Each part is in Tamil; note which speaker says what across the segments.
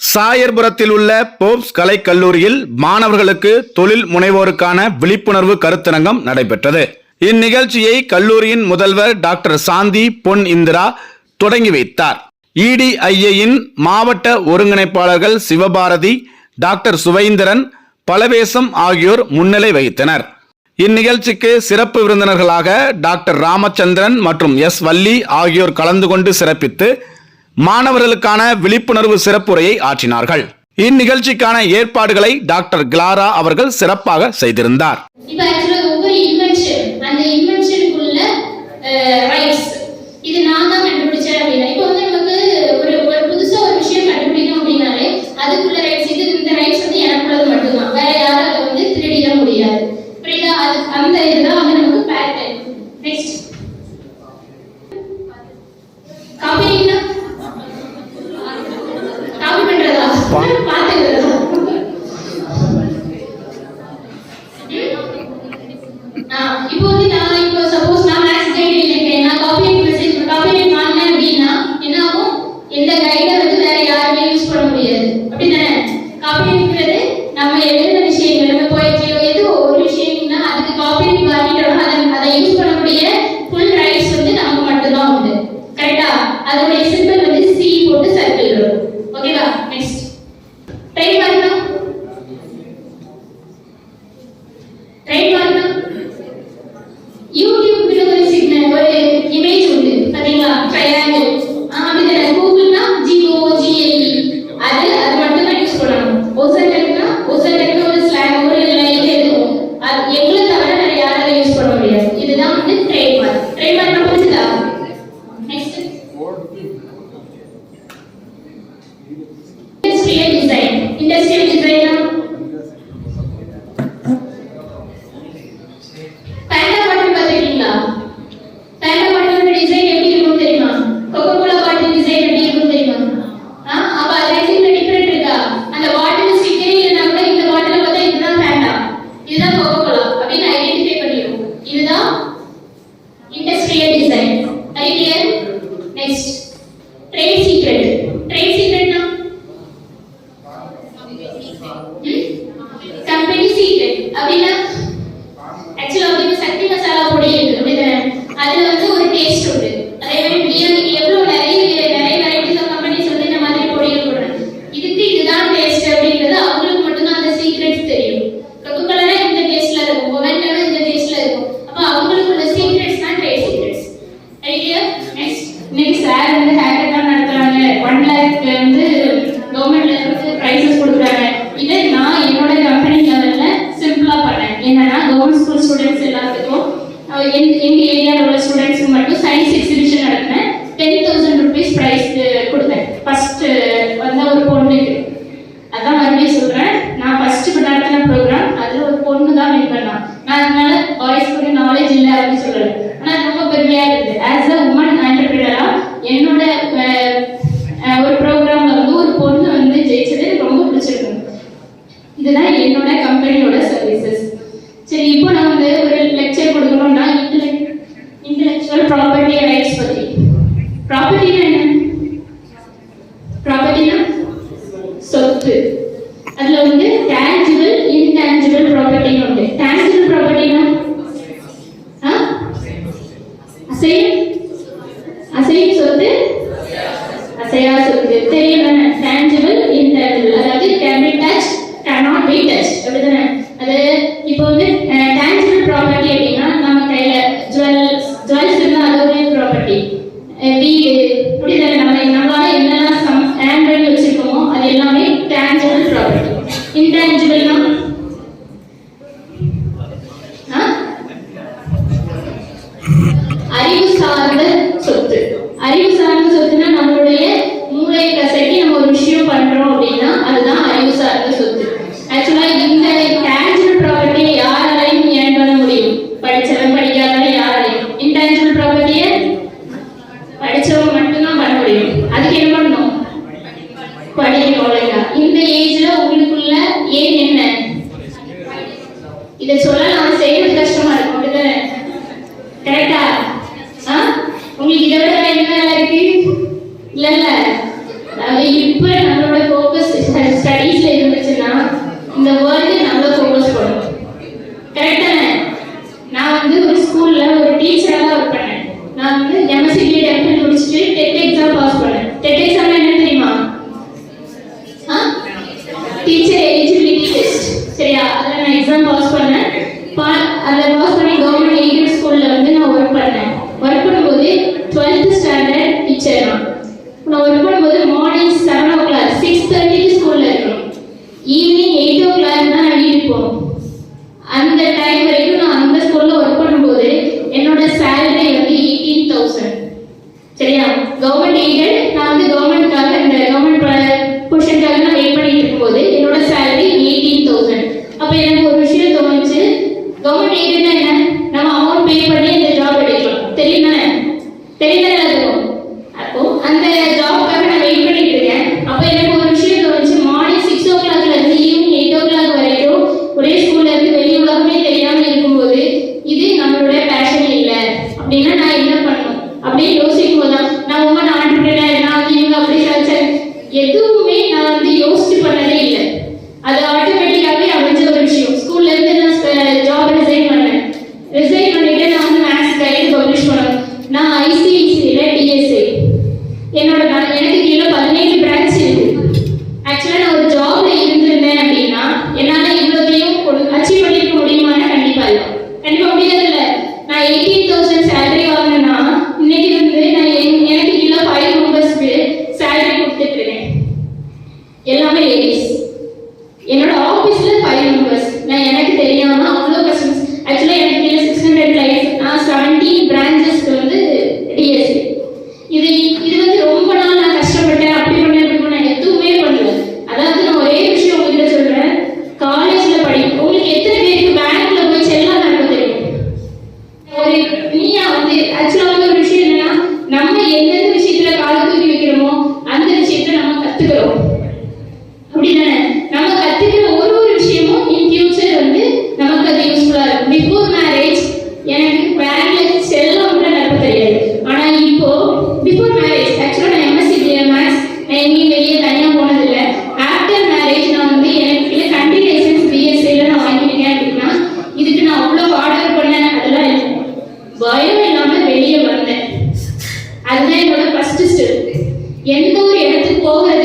Speaker 1: சாயர்புரத்தில் உள்ள போப்ஸ் கலைக்கல்லூரியில் மாணவர்களுக்கு தொழில் முனைவோருக்கான விழிப்புணர்வு கருத்தரங்கம் நடைபெற்றது. இந்நிகழ்ச்சியை கல்லூரியின் முதல்வர் டாக்டர் சாந்தி பொன் இந்திரா தொடங்கி வைத்தார். இடிஐஏயின் மாவட்ட ஒருங்கிணைப்பாளர்கள் சிவபாரதி டாக்டர் சுவேந்திரன் பலவேசம் ஆகியோர் முன்னிலை வகித்தனர். இந்நிகழ்ச்சிக்கு சிறப்பு விருந்தினர்களாக டாக்டர் ராமச்சந்திரன் மற்றும் எஸ் வள்ளி ஆகியோர் கலந்து கொண்டு சிறப்பித்து மாணவர்களுக்கான விழிப்புணர்வு சிறப்புரையை ஆற்றினார்கள். இந்நிகழ்ச்சிக்கான ஏற்பாடுகளை டாக்டர் கிளாரா அவர்கள் சிறப்பாக செய்திருந்தார்.
Speaker 2: இது நான் தான் என் எங்கள்
Speaker 3: ஏரியாவில் உள்ள ஸ்டூடெண்ட்ஸ்க்கு மட்டும் சயின்ஸ் எக்ஸிபிஷன் நடத்தினேன். டென் தௌசண்ட் ருபீஸ் ப்ரைஸ் கொடுத்தேன். ஃபர்ஸ்ட் வந்த ஒரு பொண்ணு அதான் மறுபடியும் சொல்கிறேன் நான் ஃபர்ஸ்ட் நடத்தின ப்ரோக்ராம் அதில் ஒரு பொண்ணு தான் வின் பண்ணான் நான் அதனால பாய்ஸ் கூட நாலேஜ் இல்லை அப்படின்னு சொல்லலை. ஆனால் ரொம்ப பெருமையாக இருக்குது ஆஸ் அ உமன் ஆண்டர்பிரினராக என்னோட ஒரு ப்ரோக்ராம் வந்து ஒரு பொண்ணு வந்து ஜெயிச்சது எனக்கு ரொம்ப பிடிச்சிருக்கு. இதுதான் என்னோட கம்பெனியோட சர்வீசஸ்
Speaker 2: இல்ல இல்ல. எல்லாமே லேடிஸ் என்னோட ஆஃபீஸில் ஃபைவ் மெம்பர்ஸ் நான் எனக்கு தெரியாமல் அவ்வளோ கஸ்டமர்ஸ் ஆக்சுவலாக அதுதான் என்னோட ஃபர்ஸ்ட் ஸ்டெப் எந்த ஒரு இடத்துக்கு போகிறது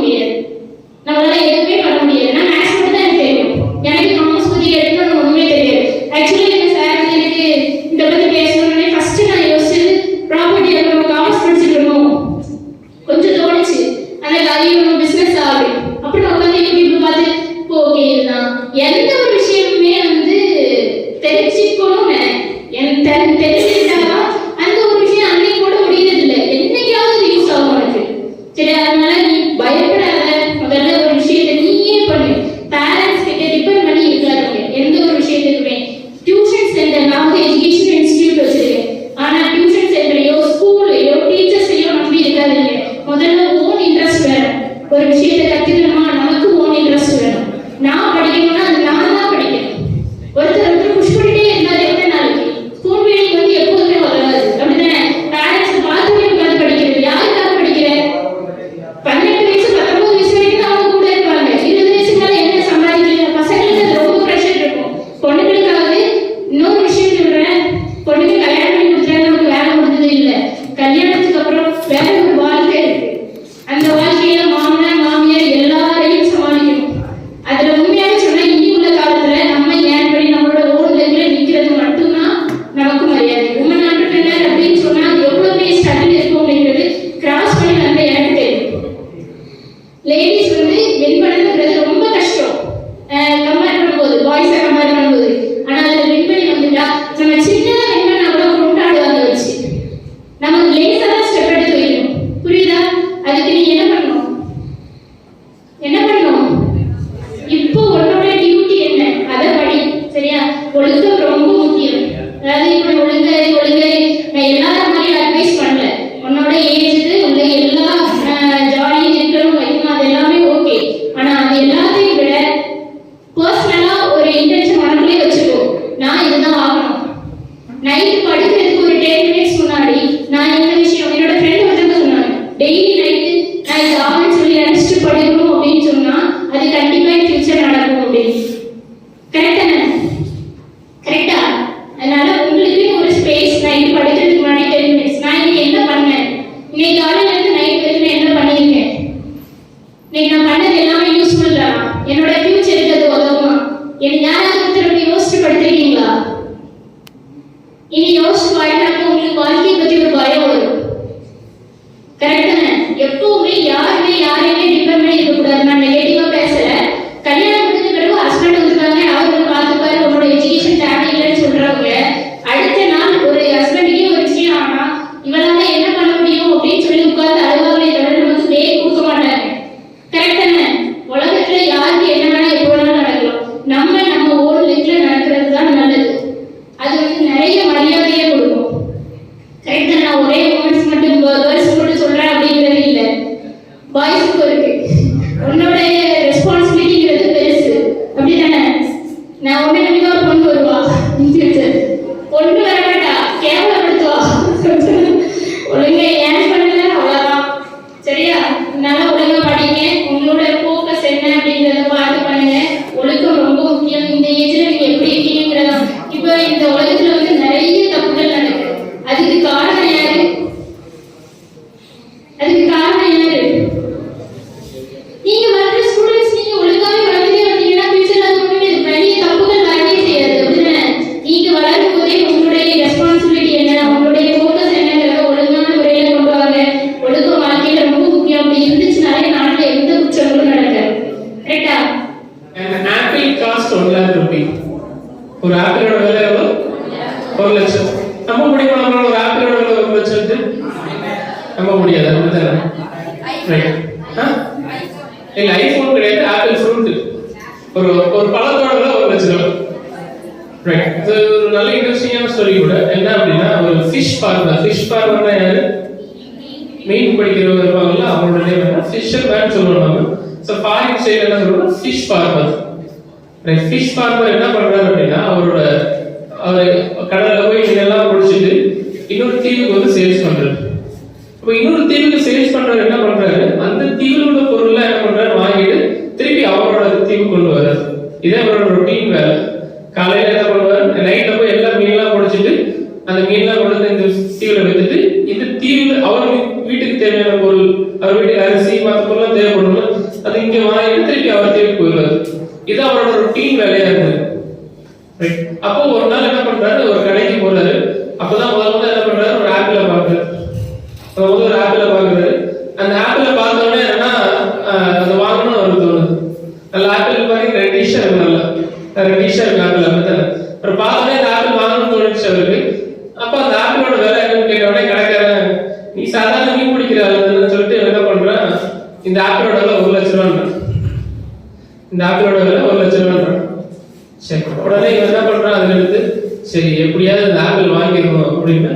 Speaker 2: bien. La verdad ஆப்பிளோட விலை எவ்வளோ ஒரு லட்சம். நம்ப முடியுமா? நம்மளோட ஒரு ஆப்பிளோட விலை ஒரு லட்சம் நம்ப முடியாது. அப்படித்தானே இல்லை ஐஃபோன் கிடையாது ஆப்பிள் ஃப்ரூட் ஒரு ஒரு பழத்தோட விலை ஒரு லட்சம் ரூபாய் ரைட் இது ஒரு நல்ல இன்ட்ரெஸ்டிங்கான ஸ்டோரி கூட. என்ன அப்படின்னா ஒரு ஃபிஷ் ஃபார்மர் ஃபிஷ் ஃபார்மர்னா யாரு? மீன் பிடிக்கிறவங்க இருப்பாங்கல்ல அவங்களோட நேம் என்ன? ஃபிஷர் மேன் சொல்லுவாங்க. ஸோ ஃபாரின் சைடு என்ன சொல்லுவாங்க ஃபிஷ் ஃபார்மர் ஃபிஷ் ஃபார்மர் என்ன பண்றாரு அப்படின்னா அவரோட அவர் கடல்ல போய் இதெல்லாம் பிடிச்சிட்டு இன்னொரு தீவுக்கு வந்து சேல்ஸ் பண்றாரு. இப்போ இன்னொரு தீவுக்கு சேல்ஸ் பண்றவர் என்ன பண்றாரு? அந்த தீவில் உள்ள பொருள்ல என்ன பண்றாரு? வாங்கிட்டு திருப்பி அவரோட தீவு கொண்டு வர்றாரு. இதே அவரோட ரொட்டீன் வேலை காலையில என்ன பண்ணுவாரு? நைட்ல போய் எல்லா மீன்லாம் பிடிச்சிட்டு அந்த மீன்லாம் கொண்டு வந்து இந்த தீவுல வச்சுட்டு இந்த தீவுல அவர் வீட்டுக்கு தேவையான பொருள் அவர் வீட்டுக்கு அரிசி மற்ற பொருள்லாம் தேவைப்படும் அது இங்க வாங்கிட்டு இந்த ஆப்பிளோட விலை ஒரு லட்ச ரூபான்றான். இந்த ஆப்பிளோட விலை ஒரு லட்ச ரூபான்றான். சரி உடனே இவன் என்ன பண்ணுறான் எடுத்து சரி எப்படியாவது இந்த ஆப்பிள் வாங்கிடுவோம் அப்படின்னு